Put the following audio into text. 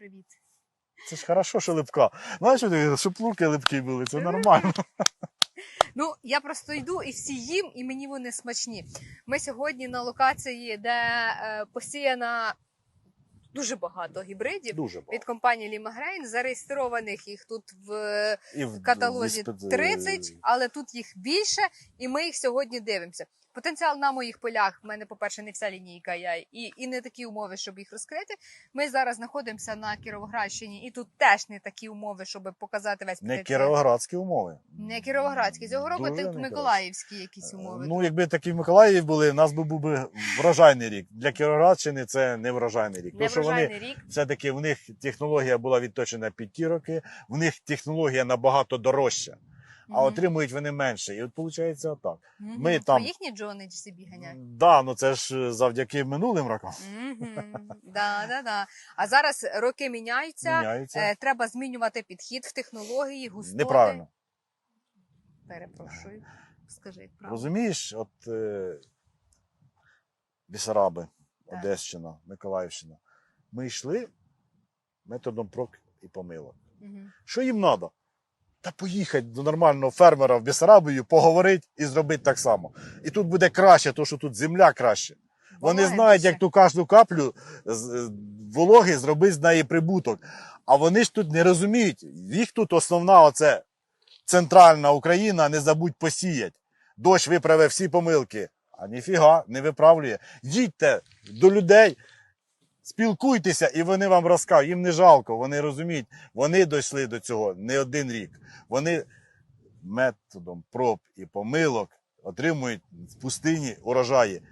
Привіт. Це ж хорошо, що липка. Знаєш, що щоб луки липкі були, це нормально. Ну, я просто йду і всі їм, і мені вони смачні. Ми сьогодні на локації, де е, посіяна дуже багато гібридів Дуже від компанії Лімагрейн. Зареєстрованих їх тут в І в каталозі виспит- 30, але тут їх більше, і ми їх сьогодні дивимося. Потенціал на моїх полях в мене, по-перше, не вся лінійка, я і, і не такі умови, щоб їх розкрити. Ми зараз знаходимося на Кіровоградщині, і тут теж не такі умови, щоб показати весь Не кіровоградські умови. Не кіровоградські, цього року тут миколаївські якісь умови. Ну, якби такі в Миколаїві були, у нас би був би врожайний рік. Для Кіровоградщини це не врожайний рік. не Тому що вони рік. все-таки в них технологія була відточена під ті роки, в них технологія набагато дорожча, а отримують вони менше. І от виходить отак. Ми там- їхні Джони собі ганяють. Да, ну це ж завдяки минулим рокам. Да, да, да. А зараз роки міняються. Міняється. Е, треба змінювати підхід в технології, густоти. Неправильно. Перепрошую. Скажи, як правильно. Розумієш, от е, Бісараби, Так. Одещина, Миколаївщина. Ми йшли методом проб і помилок. Мгм. Що їм треба? Та поїхати до нормального фермера в Бісарабію, поговорити і зробити так само. І тут буде краще, тому що тут земля краще. Вони знають, як ту кожну каплю з- е, вологи зробити з неї прибуток. А вони ж тут не розуміють. Їх тут основна оце центральна Україна, не забудь посіять. Дощ виправив всі помилки. А ніфіга, не виправлює. Їдьте до людей, спілкуйтеся, і вони вам розкажуть. Їм не жалко, вони розуміють. Вони дійшли до цього не один рік. Вони методом проб і помилок отримують в пустині урожаї.